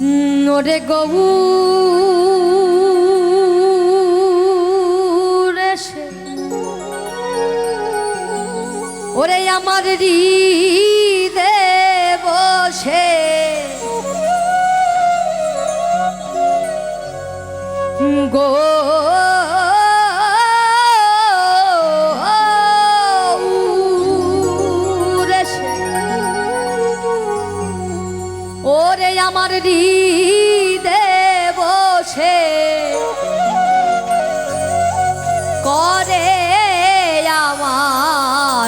ওরে গৌ ওরে আমার হৃদে বসে। গো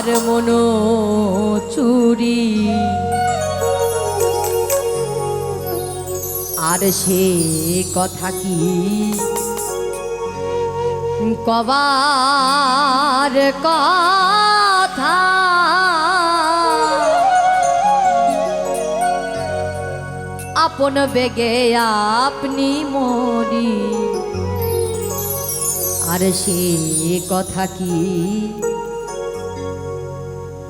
আমার মনো চুরি। আর সে কথা কি? কবার কথা। আপন বেগে আপনি মরি। আর সে কথা কি?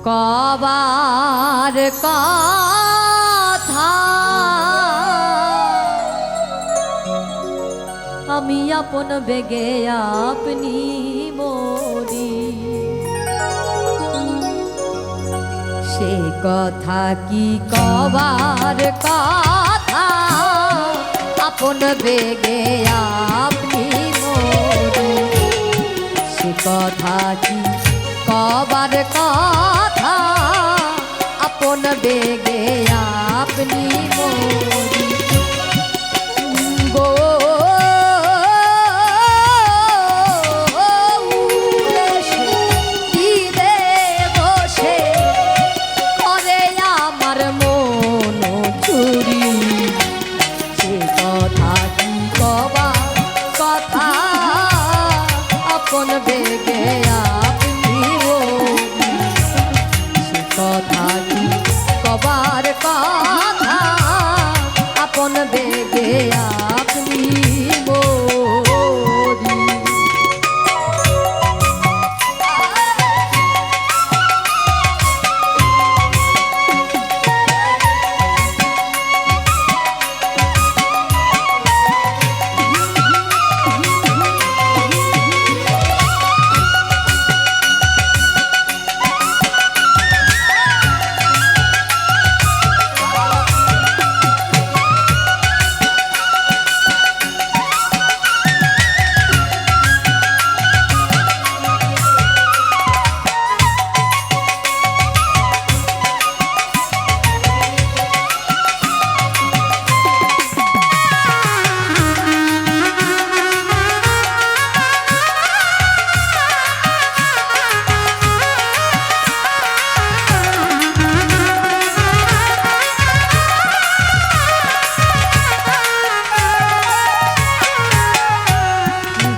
কবার কথা। আমি আপন বেগে আপনি মরি। সে কথা কি কবার কথা? আপন বেগে আপনি মরি। সে কথা কি কবার কথা? আপন বেগে আপনি মরি গো তীরে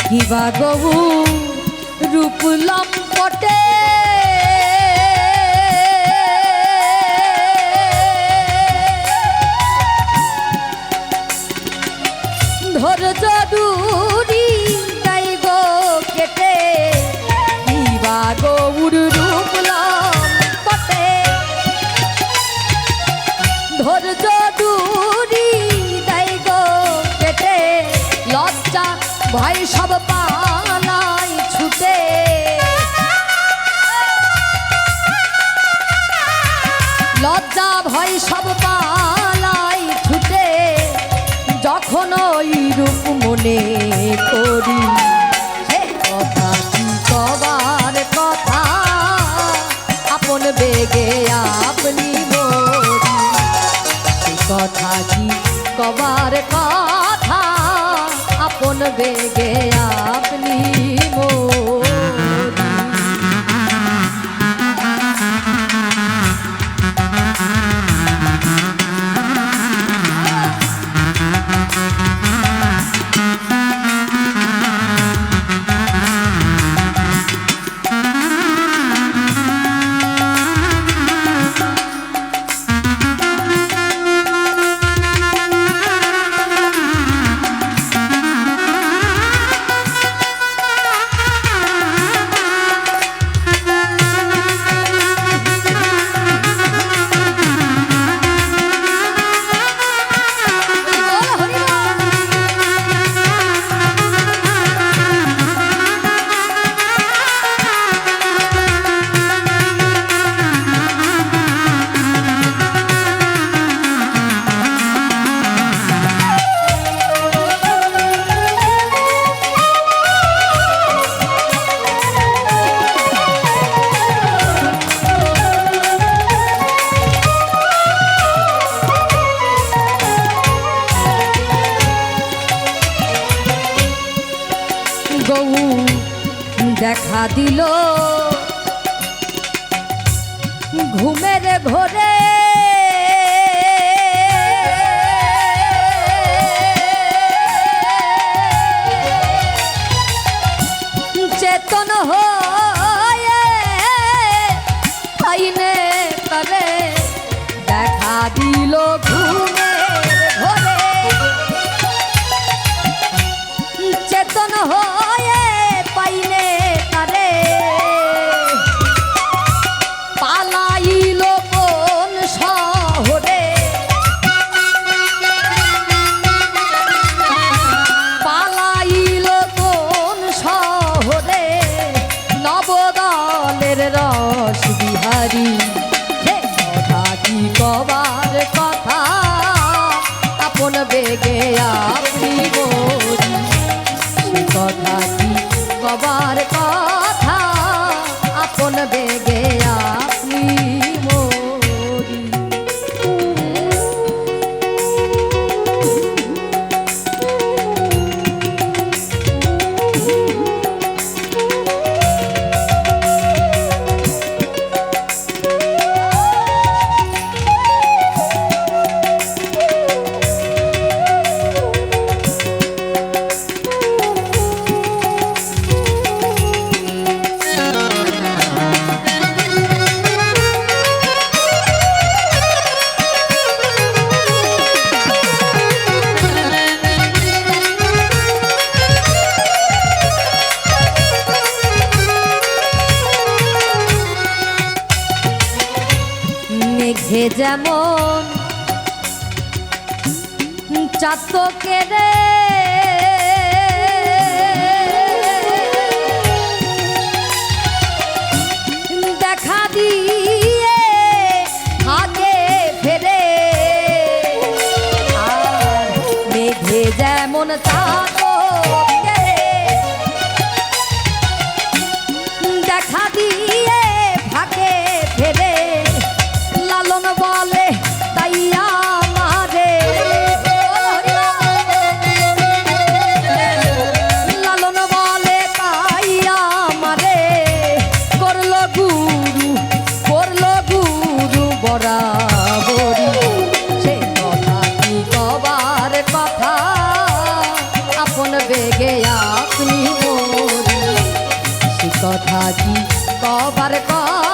কিবা গবু রূপ লম্পটে। ধৈর্য দূরি সব পালাই ছুটে, যখন ওই রূপ মনে করি। কথা কি কবার কথা, আপন বেগে আপনি কথা কি কবার কথা? আপন বেগে dilo. করবে আপনি কথা কবার কথা? আপন বে যেমন চাতকের কথা কি কবার কথা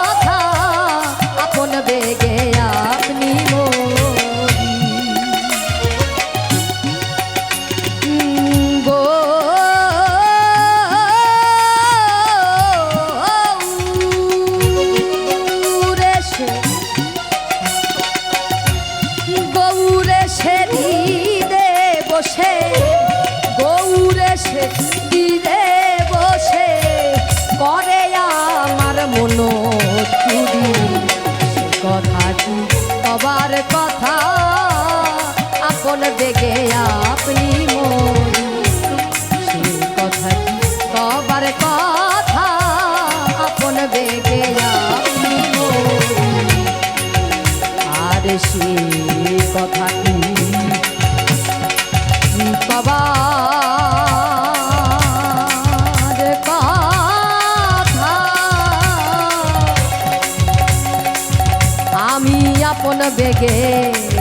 হলো চুরি কথা কি সবার কথা, আপন দেখে আপনি মরি। কথা কি সবার কথা, আপন দেখে আপনি মরি। আর সে আপন বেগে।